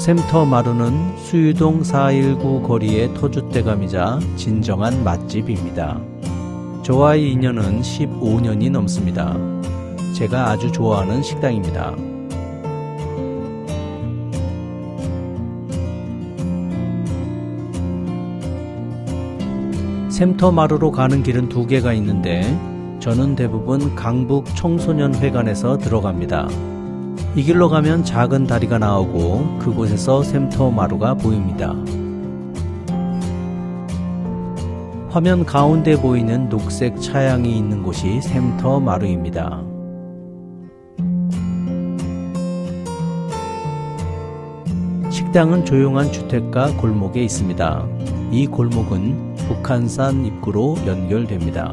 샘터 마루는 수유동 419 거리의 터줏대감이자 진정한 맛집입니다. 저와의 인연은 15년이 넘습니다. 제가 아주 좋아하는 식당입니다. 샘터 마루로 가는 길은 두 개가 있는데 저는 대부분 강북 청소년회관에서 들어갑니다. 이 길로 가면 작은 다리가 나오고 그곳에서 샘터 마루가 보입니다. 화면 가운데 보이는 녹색 차양이 있는 곳이 샘터 마루입니다. 식당은 조용한 주택가 골목에 있습니다. 이 골목은 북한산 입구로 연결됩니다.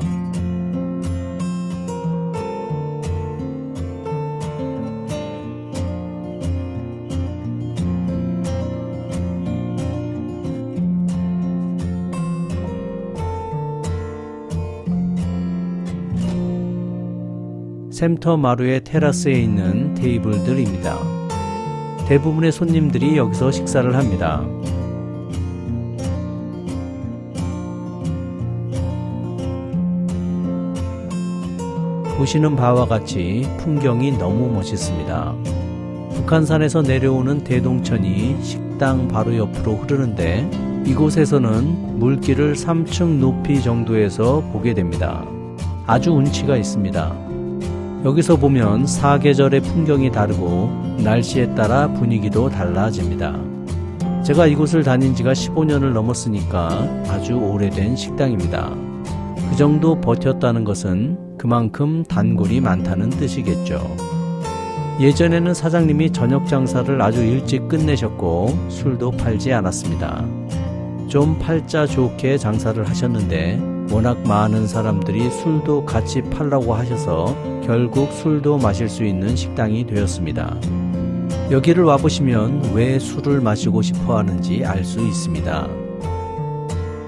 샘터 마루의 테라스에 있는 테이블들입니다. 대부분의 손님들이 여기서 식사를 합니다. 보시는 바와 같이 풍경이 너무 멋있습니다. 북한산에서 내려오는 대동천이 식당 바로 옆으로 흐르는데 이곳에서는 물길을 3층 높이 정도에서 보게 됩니다. 아주 운치가 있습니다. 여기서 보면 사계절의 풍경이 다르고 날씨에 따라 분위기도 달라집니다. 제가 이곳을 다닌 지가 15년을 넘었으니까 아주 오래된 식당입니다. 그 정도 버텼다는 것은 그만큼 단골이 많다는 뜻이겠죠. 예전에는 사장님이 저녁 장사를 아주 일찍 끝내셨고 술도 팔지 않았습니다. 좀 팔자 좋게 장사를 하셨는데 워낙 많은 사람들이 술도 같이 팔라고 하셔서 결국 술도 마실 수 있는 식당이 되었습니다. 여기를 와보시면 왜 술을 마시고 싶어 하는지 알 수 있습니다.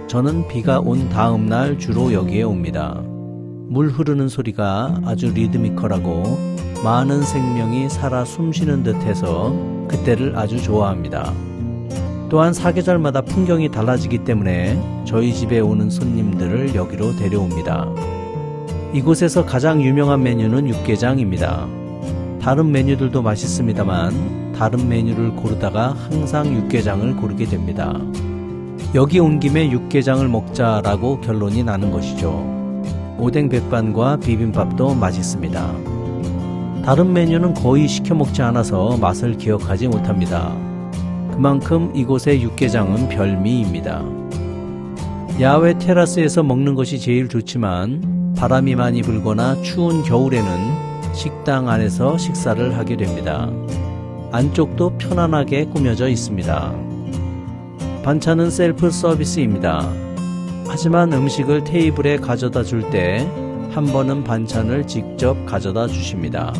저는 비가 온 다음 날 주로 여기에 옵니다. 물 흐르는 소리가 아주 리드미컬하고 많은 생명이 살아 숨쉬는 듯해서 그때를 아주 좋아합니다. 또한 사계절마다 풍경이 달라지기 때문에 저희 집에 오는 손님들을 여기로 데려옵니다. 이곳에서 가장 유명한 메뉴는 육개장입니다. 다른 메뉴들도 맛있습니다만 다른 메뉴를 고르다가 항상 육개장을 고르게 됩니다. 여기 온 김에 육개장을 먹자라고 결론이 나는 것이죠. 오뎅 백반과 비빔밥도 맛있습니다. 다른 메뉴는 거의 시켜 먹지 않아서 맛을 기억하지 못합니다. 그만큼 이곳의 육개장은 별미입니다. 야외 테라스에서 먹는 것이 제일 좋지만 바람이 많이 불거나 추운 겨울에는 식당 안에서 식사를 하게 됩니다. 안쪽도 편안하게 꾸며져 있습니다. 반찬은 셀프 서비스입니다. 하지만 음식을 테이블에 가져다 줄 때 한 번은 반찬을 직접 가져다 주십니다.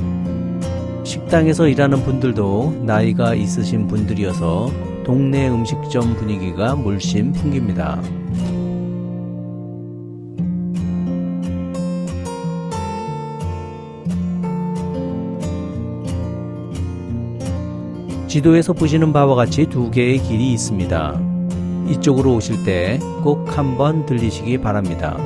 식당에서 일하는 분들도 나이가 있으신 분들이어서 동네 음식점 분위기가 물씬 풍깁니다. 지도에서 보시는 바와 같이 두 개의 길이 있습니다. 이쪽으로 오실 때 꼭 한번 들리시기 바랍니다.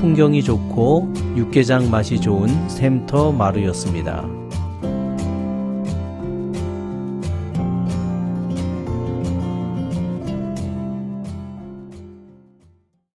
풍경이 좋고 육개장 맛이 좋은 샘터 마루였습니다.